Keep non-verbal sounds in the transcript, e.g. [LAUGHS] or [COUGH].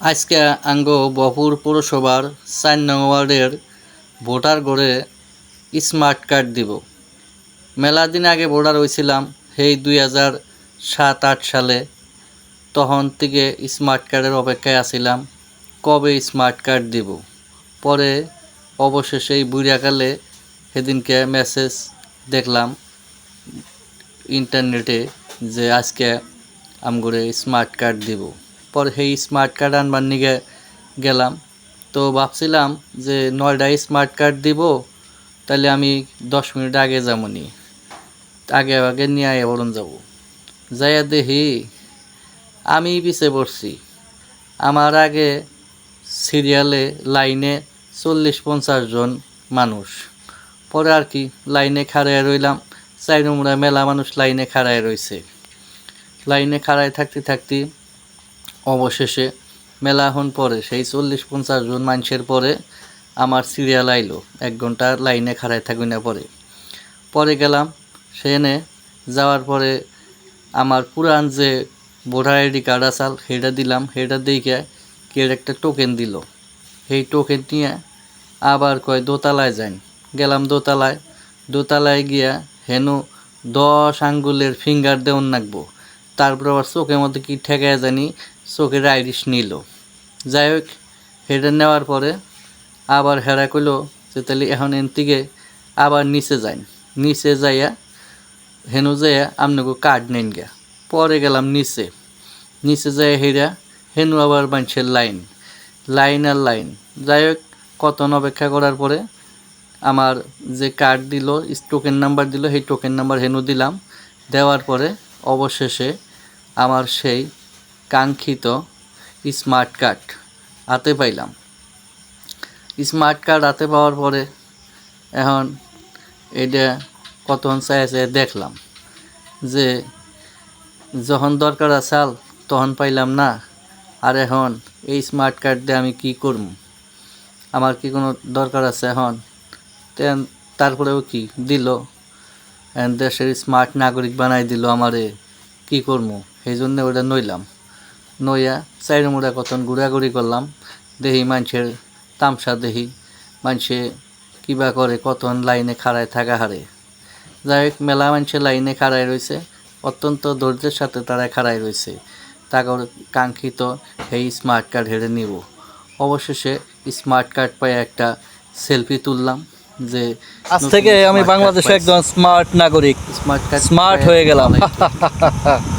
আজকে আঙ্গ বপুর পৌরসভার চার নং ওয়ার্ডের ভোটার ঘরে স্মার্ট কার্ড দিব। মেলা দিন আগে ভোটার হয়েছিলাম সেই দুই হাজার সাত, আট সালে। তখন থেকে স্মার্ট কার্ডের অপেক্ষায় আছিলাম, কবে স্মার্ট কার্ড দিব? পরে অবশেষে এই বুড়িয়াকালে সেদিনকে মেসেজ দেখলাম ইন্টারনেটে যে আজকে আমগরে স্মার্ট কার্ড দিব। পরে সেই স্মার্ট কার্ড আনবার নিগে গেলাম। তো ভাবছিলাম যে নয়ডায় স্মার্ট কার্ড দিব তাহলে আমি দশ মিনিট আগে যাবনি আগে আগে নিয়ে বরণ যাব। যাইয়া দেখি আমি পিছে পড়ছি। আমার আগে সিরিয়ালে লাইনে চল্লিশ পঞ্চাশ জন মানুষ। পরে আর কি, লাইনে খাড়ায় রইলাম। চাই নোংরা মেলা মানুষ লাইনে খাড়ায় রইছে। লাইনে খাড়ায় থাকতে থাকতে অবশেষে মেলা হন পরে, সেই চল্লিশ পঞ্চাশ জন মানুষের পরে আমার সিরিয়াল আইলো। এক ঘণ্টা লাইনে খাড়ায় থাকবি না পরে। পরে গেলাম, সেখানে যাওয়ার পরে আমার পুরান যে ভোটার আইডি কার্ড আসাল সেটা দিলাম। সেটা দেখে কে একটা টোকেন দিল। সেই টোকেন নিয়ে আবার কয়, দোতলায় যাই গেলাম দোতলায়। দোতলায় গিয়া হেনু দশ আঙ্গুলের ফিঙ্গার দেওয়ান নাকবো তারপর আবার চোখের মধ্যে কি ঠেকায় জানি চোখের আইরিশ নিল। যাই হোক সেটা নেওয়ার পরে আবার হেরা কইলো যে, তাহলে এখন এন থেকে আবার নিচে যাই নিচে যাইয়া হেনু যাইয়া আপনাকে কার্ড নেন গা পরে গেলাম নিচে। নিচে যাইয়া হেরা হেনু আবার মানুষের লাইন। লাইন আর লাইন। যাই হোক কতক্ষণ অপেক্ষা করার পরে আমার যে কার্ড দিল টোকেন নাম্বার দিল, সেই টোকেন নাম্বার হেনু দিলাম। দেওয়ার পরে অবশেষে আমার সেই কাঙ্ক্ষিত স্মার্ট কার্ড হাতে পাইলাম। স্মার্ট কার্ড হাতে পাওয়ার পরে এখন এটা কতক্ষণ চাই চাই দেখলাম যে যখন দরকার আসাল তখন পাইলাম না, আর এখন এই স্মার্ট কার্ড দিয়ে আমি কি করব? আমার কি কোনো দরকার আছে এখন? তারপরেও কি দিল? দেশের স্মার্ট নাগরিক বানাই দিল আমারে, কি করব? সেই জন্য ওটা নইলাম। নইয়া চাইর মুড়া কতন ঘোরাঘুরি করলাম। দেখি মানুষের তামসা দেখি মানুষে কিবা করে কতন লাইনে খাড়ায় থাকা হারে। যাই হোক মেলা মানুষে লাইনে খাড়ায় রয়েছে অত্যন্ত ধৈর্যের সাথে তারা খাড়ায় রয়েছে তারপর কাঙ্ক্ষিত এই স্মার্ট কার্ড হেরে নিব। অবশেষে স্মার্ট কার্ড পাই একটা সেলফি তুললাম যে আজ থেকে আমি বাংলাদেশে একজন স্মার্ট নাগরিক। স্মার্ট কার্ড স্মার্ট হয়ে গেলাম। [LAUGHS]